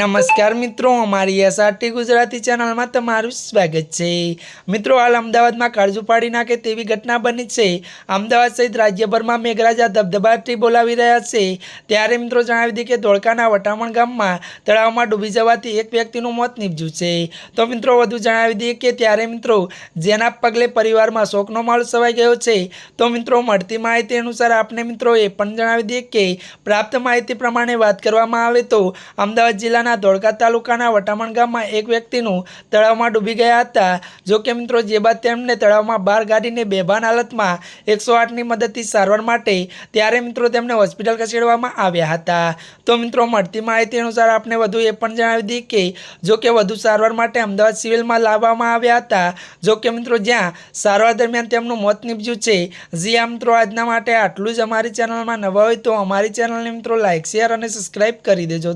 નમસ્કાર મિત્રો, અમારી એસઆરટી ગુજરાતી ચેનલમાં તમારું સ્વાગત છે. મિત્રો, હાલ અમદાવાદમાં કાળજુ પાડી નાખે તેવી ઘટના બની છે. અમદાવાદ સહિત રાજ્યભરમાં મેઘરાજા ધબધબાટી બોલાવી રહ્યા છે. ત્યારે મિત્રો જણાવી દઈએ કે ધોળકાના વટામણ ગામમાં તળાવમાં ડૂબી જવાથી એક વ્યક્તિનું મોત નીપજ્યું છે. તો મિત્રો, વધુ જણાવી દઈએ કે ત્યારે મિત્રો જેના પગલે પરિવારમાં શોકનો માળ સવાઈ ગયો છે. તો મિત્રો, મળતી માહિતી અનુસાર આપને મિત્રો એ પણ જણાવી દઈએ કે પ્રાપ્ત માહિતી પ્રમાણે વાત કરવામાં આવે તો અમદાવાદ જિલ્લાના ધોળકા તાલુકાના વટામણ ગામમાં એક વ્યક્તિનું તળાવમાં ડૂબી ગયા હતા. જો કે મિત્રો, જે બાદ તેમને તળાવમાં બહાર કાઢીને બેભાન હાલતમાં એકસો આઠની મદદથી સારવાર માટે ત્યારે મિત્રો તેમને હોસ્પિટલ ખસેડવામાં આવ્યા હતા. તો મિત્રો, મળતી માહિતી અનુસાર આપને વધુ એ પણ જણાવી દઈએ કે જો કે વધુ સારવાર માટે અમદાવાદ સિવિલમાં લાવવામાં આવ્યા હતા. જો કે મિત્રો, જ્યાં સારવાર દરમિયાન તેમનું મોત નીપજ્યું છે. જી આ મિત્રો, આજના માટે આટલું જ અમારી ચેનલમાં નવા હોય તો અમારી ચેનલને મિત્રો લાઇક શેર અને સબસ્ક્રાઈબ કરી દેજો.